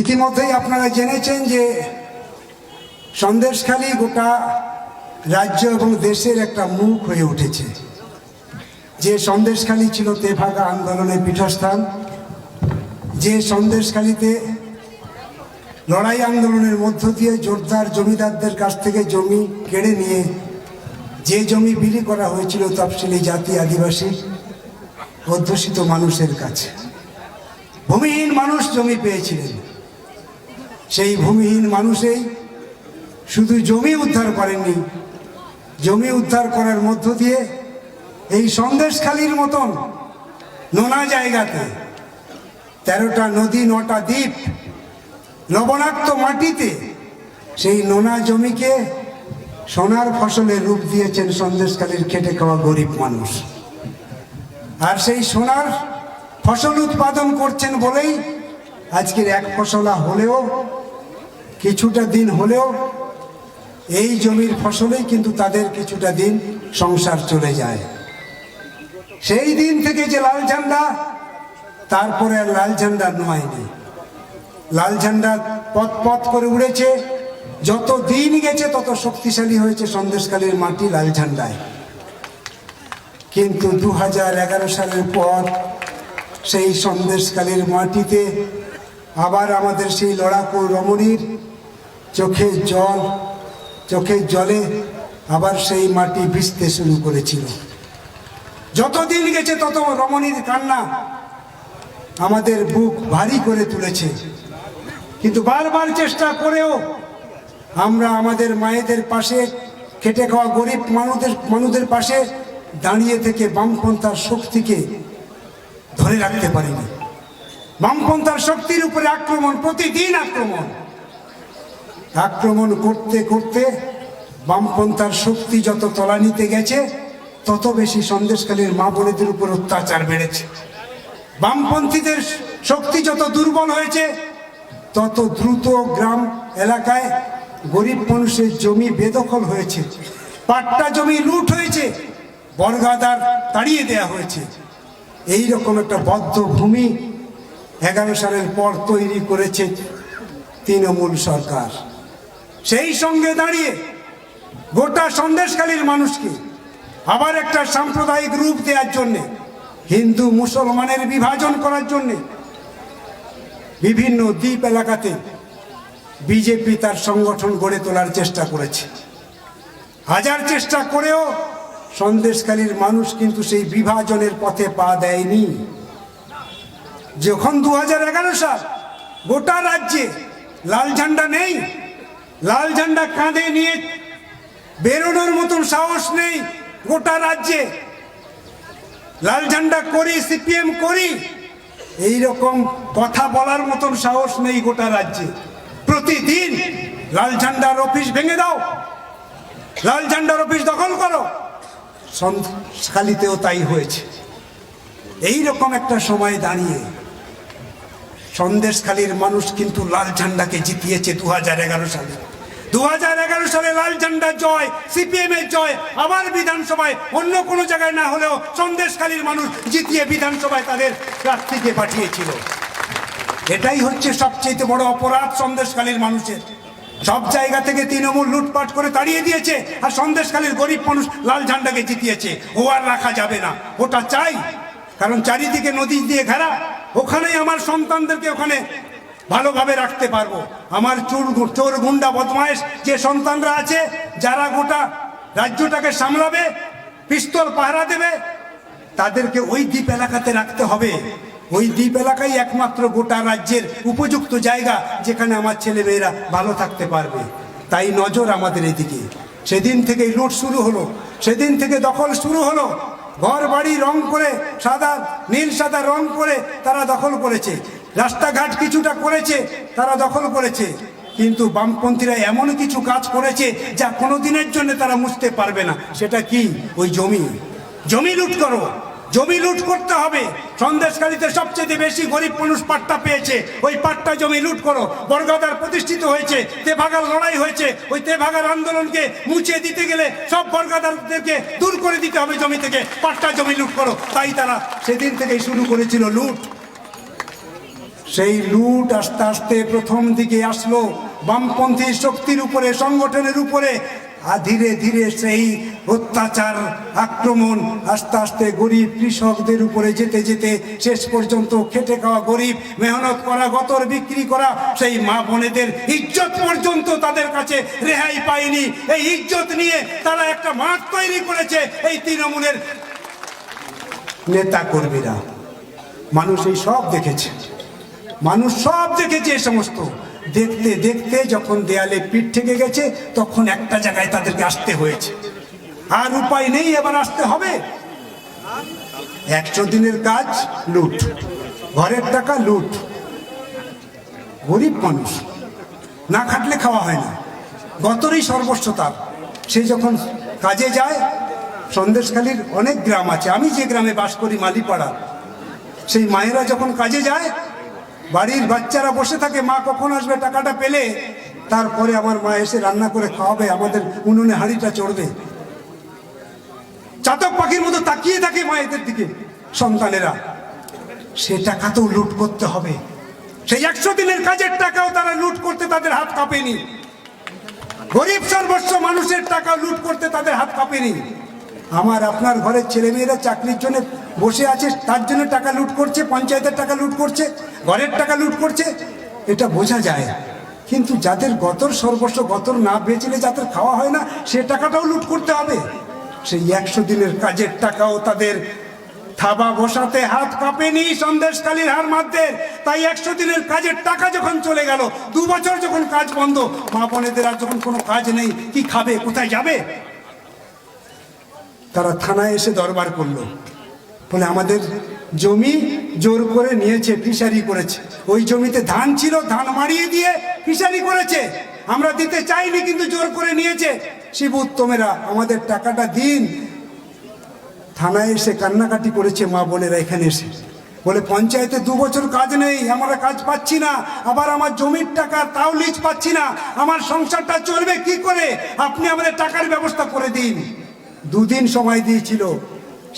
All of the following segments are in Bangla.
ইতিমধ্যেই আপনারা জেনেছেন যে সন্দেশখালী গোটা রাজ্য এবং দেশের একটা মুখ হয়ে উঠেছে। যে সন্দেশখালী ছিল তেভাগা আন্দোলনের পীঠস্থান, যে সন্দেশখালীতে লড়াই আন্দোলনের মধ্য দিয়ে জোরদার জমিদারদের কাছ থেকে জমি কেড়ে নিয়ে যে জমি বিলি করা হয়েছিল তফসিলি জাতি আদিবাসী, অধ্যুষিত মানুষের কাছে। ভূমিহীন মানুষ জমি পেয়েছিলেন। সেই ভূমিহীন মানুষেই শুধু জমি উদ্ধার করেননি, জমি উদ্ধার করার মধ্য দিয়ে এই সন্দেশখালির মতন নোনা জায়গাতে তেরোটা নদী, নটা দ্বীপ, লবণাক্ত মাটিতে সেই নোনা জমিকে সোনার ফসলের রূপ দিয়েছেন সন্দেশকালীর খেটে খাওয়া গরিব মানুষ। আর সেই সোনার ফসল উৎপাদন করছেন বলেই আজকের এক ফসলা হলেও, কিছুটা দিন হলেও, এই জমির ফসলেই কিন্তু তাদের কিছুটা দিন সংসার চলে যায়। সেই দিন থেকে যে লাল ঝান্ডা, তারপরে আর লাল ঝান্ডা নয়নি লাল ঝান্ডা পথ পথ করে উড়েছে, যত দিন গেছে তত শক্তিশালী হয়েছে সন্দেশকালীর মাটি লাল ঝান্ডায়। কিন্তু দু হাজার এগারো সালের পর সেই সন্দেশকালীর মাটিতে আবার আমাদের সেই লড়াকু রমণীর চোখের জল চোখের জলে আবার সেই মাটি ভিজতে শুরু করেছিল। যতদিন গেছে তত রমণীর কান্না আমাদের বুক ভারী করে তুলেছে। কিন্তু বারবার চেষ্টা করেও আমরা আমাদের মায়েদের পাশে, খেটে খাওয়া গরিব মানুষদের মানুষদের পাশে দাঁড়িয়ে থেকে বামপন্থার শক্তিকে ধরে রাখতে পারিনি। বামপন্থার শক্তির উপরে আক্রমণ, প্রতিদিন আক্রমণ। আক্রমণ করতে করতে বামপন্থার শক্তি যত তলানিতে গেছে, তত বেশি সন্দেশকালীর মা বোনেদের উপর অত্যাচার বেড়েছে। বামপন্থীদের শক্তি যত দুর্বল হয়েছে, তত দ্রুত গ্রাম, এলাকায় গরিব মানুষের জমি বেদখল হয়েছে। পাট্টা জমি লুট হয়েছে বর্গাদার তাড়িয়ে দেয়া হয়েছে। এই রকম একটা বদ্ধ ভূমি এগারো সালের পর তৈরি করেছে তৃণমূল সরকার। সেই সঙ্গে দাঁড়িয়ে গোটা সন্দেশকালীর মানুষকে আবার একটা সাম্প্রদায়িক রূপ দেওয়ার জন্যে, হিন্দু মুসলমানের বিভাজন করার জন্যে বিভিন্ন দ্বীপ এলাকাতে বিজেপি তার সংগঠন গড়ে তোলার চেষ্টা করেছে। হাজার চেষ্টা করেও সন্দেশকালীর মানুষ কিন্তু সেই বিভাজনের পথে পা দেয়নি। যখন দু হাজার এগারো সাল গোটা রাজ্যে লাল ঝান্ডা নেই, লাল ঝান্ডা কাঁধে নিয়ে বেরোনোর মতন সাহস নেই গোটা রাজ্যে। লাল ঝান্ডা করি, সিপিএম করি এই রকম কথা বলার মতন সাহস নেই গোটা রাজ্যে। প্রতিদিন লাল ঝান্ডার অফিস ভেঙে দাও, লাল ঝান্ডার অফিস দখল করো। সন্দেশখালিতেও তাই হয়েছে। এই রকম একটা সময় দাঁড়িয়ে সন্দেশখালীর মানুষ কিন্তু লাল ঝান্ডাকে জিতিয়েছে দু হাজার এগারো সালে। দু হাজার এগারো সালে লাল ঝান্ডা জয়, সিপিএম এর জয়, আবার বিধানসভায় অন্য কোনো জায়গায় না হলেও সন্দেশখালীর মানুষ জিতিয়ে বিধানসভায় তাদের প্রার্থীকে পাঠিয়েছিল। এটাই হচ্ছে সবচেয়ে বড় অপরাধ সন্দেশখালীর মানুষের। সব জায়গা থেকে তৃণমূল লুটপাট করে তাড়িয়ে দিয়েছে আর সন্দেশখালীর গরিব মানুষ লাল ঝান্ডাকে জিতিয়েছে। ও আর রাখা যাবে না। ওটা চাই, কারণ চারিদিকে নদী দিয়ে ঘেরা। ওখানেই আমার সন্তানদেরকে ওখানে ভালোভাবে রাখতে পারব। আমার চোর চোর গুন্ডা বদমায়েশ যে সন্তানরা আছে, যারা গোটা রাজ্যটাকে সামলাবে, পিস্তল পাহারা দেবে, তাদেরকে ওই দ্বীপ এলাকাতে রাখতে হবে। ওই দ্বীপ এলাকাই একমাত্র গোটা রাজ্যের উপযুক্ত জায়গা, যেখানে আমার ছেলেমেয়েরা ভালো থাকতে পারবে। তাই নজর আমাদের এদিকে। সেদিন থেকেই লুট শুরু হলো। সেদিন থেকে দখল শুরু হলো। ঘর বাড়ি রং করে, সাদা, নীল, সাদা রং করে তারা দখল করেছে। রাস্তাঘাট কিছুটা করেছে, তারা দখল করেছে। কিন্তু বামপন্থীরা এমন কিছু কাজ করেছে যা কোনো দিনের জন্য তারা মুছতে পারবে না। সেটা কি? ওই জমি। জমি লুট করো। জমি লুট করতে হবে। সন্দেশকারীতে সবচেয়ে বেশি গরিব মানুষ পাট্টা পেয়েছে। ওই পাট্টা জমি লুট করো। বর্গাদার প্রতিষ্ঠিত হয়েছে। তেভাগার লড়াই হয়েছে। ওই তেভাগার আন্দোলনকে মুছে দিতে গেলে সব বর্গাদারদেরকে দূর করে দিতে হবে জমি থেকে। পাট্টা জমি লুট করো। তাই তারা সেদিন থেকেই শুরু করেছিল লুট। সেই লুট আস্তে আস্তে প্রথম দিকে আসলো। বামপন্থী শক্তির উপরে, সংগঠনের উপরে। আর ধীরে ধীরে সেই অত্যাচার, আক্রমণ আস্তে আস্তে গরিব কৃষকদের উপরে যেতে যেতে শেষ পর্যন্ত খেটে খাওয়া গরিব, মেহনত করা, গতর বিক্রি করা, সেই মা বোনেদের ইজ্জত পর্যন্ত তাদের কাছে রেহাই পায়নি। এই ইজ্জত নিয়ে তারা একটা মাঠ তৈরি করেছে এই তৃণমূলের নেতা কর্মীরা মানুষ এই সব দেখেছে। মানুষ সব দেখেছে এ সমস্ত। দেখতে দেখতে যখন দেয়ালে পিঠ থেকে গেছে, তখন একটা জায়গায় তাদেরকে আসতে হয়েছে। আর উপায় নেই, এবার আসতে হবে। একশো দিনের কাজ, লুট। ঘরের টাকা, লুট। গরিব মানুষ। না খাটলে খাওয়া হয় না। গতরই সর্বস্ব তার। সে যখন কাজে যায়, সন্দেশখালীর অনেক গ্রাম আছে। আমি যে গ্রামে বাস করি মালিপাড়া সেই মায়েরা যখন কাজে যায় বাড়ির বাচ্চারা বসে থাকে, মা কখন আসবে, টাকাটা পেলে তারপরে আমার মা এসে রান্না করে খাওয়াবে, আমাদের উনুনে হাঁড়িটা চড়বে। চাতক পাখির মতো তাকিয়ে থাকে মায়েদের দিকে, সন্তানেরা। সে টাকা তো লুট করতে হবে। সেই একশো দিনের কাজের টাকাও তারা লুট করতে তাদের হাত কাঁপেনি। গরিব সর্বস্ব মানুষের টাকা লুট করতে তাদের হাত কাঁপেনি। আমার আপনার ঘরের ছেলেমেয়েরা চাকরির জন্য বসে আছে তার জন্য টাকা লুট করছে, পঞ্চায়েতের টাকা লুট করছে, ঘরের টাকা লুট করছে, এটা বোঝা যায়। কিন্তু যাদের গতর সর্বস্ব, গতর না বেচলে যাদের খাওয়া হয় না, সে টাকাটাও লুট করতে হবে। সেই একশো দিনের কাজের টাকাও তাদের থাবা বসাতে হাত কাঁপেনি সন্দেশকালীর হার মাধ্যে তাই একশো দিনের কাজের টাকা যখন চলে গেল, দু বছর যখন কাজ বন্ধ, মা বোনেদের আর যখন কোনো কাজ নেই, কি খাবে, কোথায় যাবে? তারা থানায় এসে দরবার করল। বলে আমাদের জমি জোর করে নিয়েছে, ফিশারি করেছে। ওই জমিতে ধান ছিল, ধান মারিয়ে দিয়ে ফিশারি করেছে। আমরা দিতে চাইনি, কিন্তু জোর করে নিয়েছে। শিব উত্তমেরা, আমাদের টাকাটা দিন। থানায় এসে কান্নাকাটি করেছে মা বোনেরা এখানে এসে। বলে, পঞ্চায়েতে দু বছর কাজ নেই, আমরা কাজ পাচ্ছি না। আবার আমার জমির টাকা, তাও লিজ পাচ্ছি না। আমার সংসারটা চলবে কি করে? আপনি আমাদের টাকার ব্যবস্থা করে দিন। দুদিন সময় দিয়েছিল।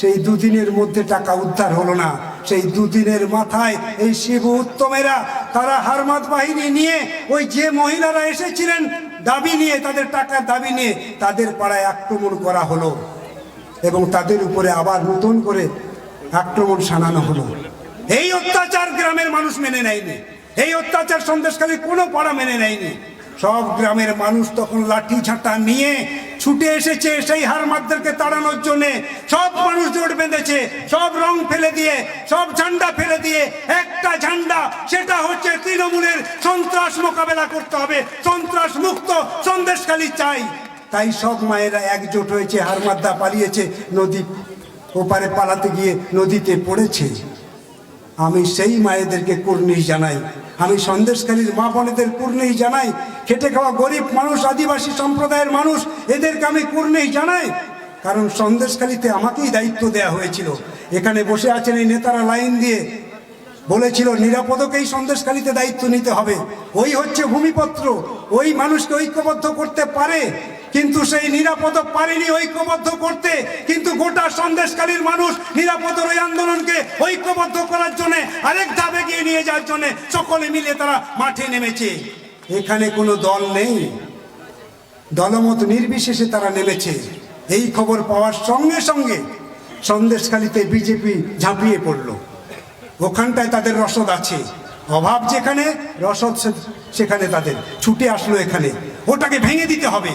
সেই দুদিনের মধ্যে টাকা উদ্ধার হলো না। সেই দুদিনের মাথায় এই শিব উত্তমেরা তারা হারমাত বাহিনী নিয়ে ওই যে মহিলারা এসেছিলেন, দাবি নিয়ে, তাদের টাকার দাবি নিয়ে তাদের পাড়ায় আক্রমণ করা হলো এবং তাদের উপরে আবার নতুন করে আক্রমণ সানানো হলো। এই অত্যাচার গ্রামের মানুষ মেনে নেয়নি। এই অত্যাচার সন্দেশকালী কোনো পাড়া মেনে নেয়নি। সব গ্রামের মানুষ তখন লাঠি ঝাঁটা নিয়ে ছুটে এসেছে সেই হারমাদদেরকে তাড়ানোর জন্যে। সব মানুষ জোট বেঁধেছে, সব রং ফেলে দিয়ে, সব ঝান্ডা ফেলে দিয়ে। একটা ঝান্ডা, সেটা হচ্ছে তৃণমূলের সন্ত্রাস মোকাবেলা করতে হবে, সন্ত্রাস মুক্ত সন্দেশখালী চাই। তাই সব মায়েরা একজোট হয়েছে হারমাদ্দা পালিয়েছে, নদী ওপারে পালাতে গিয়ে নদীতে পড়েছে। আমি সেই মায়েদেরকে কুর্নিশ জানাই। আমি সন্দেশকারীর মা বোনেদের পূর্ণেই জানাই, খেটে খাওয়া গরিব মানুষ, আদিবাসী সম্প্রদায়ের মানুষ, এদেরকে আমি পূর্ণেই জানাই। কারণ সন্দেশকালীতে আমাকেই দায়িত্ব দেয়া হয়েছিল। এখানে বসে আছেন এই নেতারা লাইন দিয়ে। বলেছিল, নিরাপদকেই সন্দেশকালীতে দায়িত্ব নিতে হবে। ওই হচ্ছে ভূমিপত্র। ওই মানুষকে ঐক্যবদ্ধ করতে পারে, কিন্তু সেই নিরাপদ পারেনি ঐক্যবদ্ধ করতে। কিন্তু গোটা সন্দেশকালীর মানুষ নিরাপদর ওই আন্দোলনকে ঐক্যবদ্ধ করার জন্য আরেক ধাপে গিয়ে নিয়ে যাওয়ার জন্য সকলে মিলে তারা মাঠে নেমেছে। এখানে কোনো দল নেই। দলমত নির্বিশেষে তারা নেমেছে। এই খবর পাওয়ার সঙ্গে সঙ্গে সন্দেশখালিতে বিজেপি ঝাঁপিয়ে পড়ল। ওখানটায় তাদের রসদ আছে। অভাব যেখানে, রসদ সেখানে তাদের। ছুটে আসলো এখানে। ওটাকে ভেঙে দিতে হবে।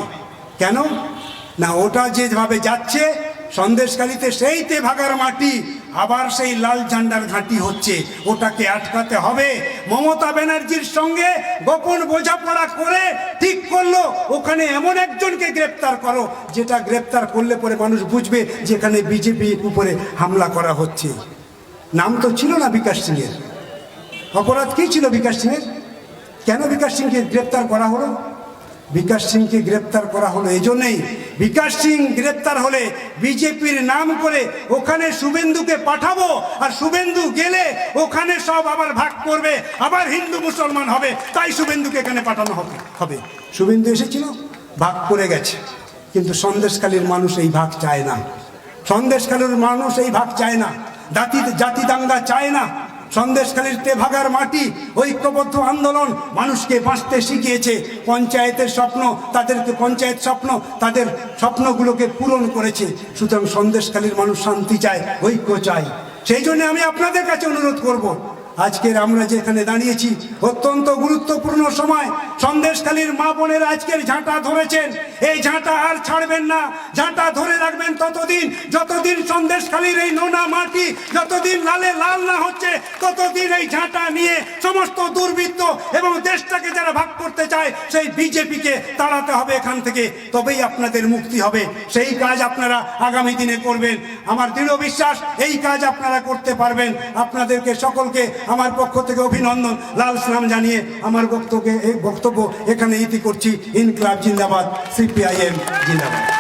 কেন? না, ওটা যেভাবে যাচ্ছে সন্দেশকালীতে সেইতে ভাগার মাটি, আবার সেই লাল ঝান্ডার ঘাঁটি হচ্ছে। ওটাকে আটকাতে হবে। মমতা ব্যানার্জির সঙ্গে গোপন বোঝাপড়া করে ঠিক করল। ওখানে এমন একজনকে গ্রেপ্তার করো, যেটা গ্রেপ্তার করলে পরে মানুষ বুঝবে যেখানে বিজেপির উপরে হামলা করা হচ্ছে। নাম তো ছিল না বিকাশ সিংয়ের। অপরাধ কি ছিল বিকাশ সিংয়ের? কেন বিকাশ সিংকে গ্রেপ্তার করা হলো? বিকাশ সিংকে গ্রেপ্তার করা হলো এই জন্যেই। বিকাশ সিং গ্রেপ্তার হলে বিজেপির নাম করে ওখানে শুভেন্দুকে পাঠাবো, আর শুভেন্দু গেলে ওখানে সব আবার ভাগ করবে, আবার হিন্দু মুসলমান হবে, তাই শুভেন্দুকে এখানে পাঠানো হবে হবে। শুভেন্দু এসেছিল, ভাগ করে গেছে। কিন্তু সন্দেশকালীর মানুষ এই ভাগ চায় না। সন্দেশকালীর মানুষ এই ভাগ চায় না। জাতি জাতি দাঙ্গা চায় না। সন্দেশখালীর তেভাগার মাটি, ঐক্যবদ্ধ আন্দোলন মানুষকে বাঁচতে শিখিয়েছে। পঞ্চায়েতের স্বপ্ন, তাদেরকে পঞ্চায়েত স্বপ্ন, তাদের স্বপ্নগুলোকে পূরণ করেছে। সুতরাং সন্দেশখালীর মানুষ শান্তি চায়, ঐক্য চায়। সেই জন্য আমি আপনাদের কাছে অনুরোধ করব। আজকের আমরা যেখানে দাঁড়িয়েছি, অত্যন্ত গুরুত্বপূর্ণ সময় সন্দেশখালীর মা বোনের আজকের ঝাঁটা ধরেছেন। এই ঝাঁটা আর ছাড়বেন না। ঝাঁটা ধরে রাখবেন ততদিন। যতদিন সন্দেশখালীর এই নোনা মাটি, যতদিন লালে লাল না হচ্ছে, ততদিন এই ঝাঁটা নিয়ে সমস্ত দুর্বৃত্ত এবং দেশটাকে যারা ভাগ করতে চায়, সেই বিজেপিকে তাড়াতে হবে এখান থেকে। তবেই আপনাদের মুক্তি হবে। সেই কাজ আপনারা আগামী দিনে করবেন। আমার দৃঢ় বিশ্বাস, এই কাজ আপনারা করতে পারবেন। আপনাদেরকে সকলকে আমার পক্ষ থেকে অভিনন্দন। লাল সালাম জানিয়ে আমার বক্তব্যকে এই বক্তব্য এখানে ইতি করছি ইনকলাব জিন্দাবাদ সিপিআইএম জিন্দাবাদ।